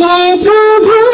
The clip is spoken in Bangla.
হে প্রভু।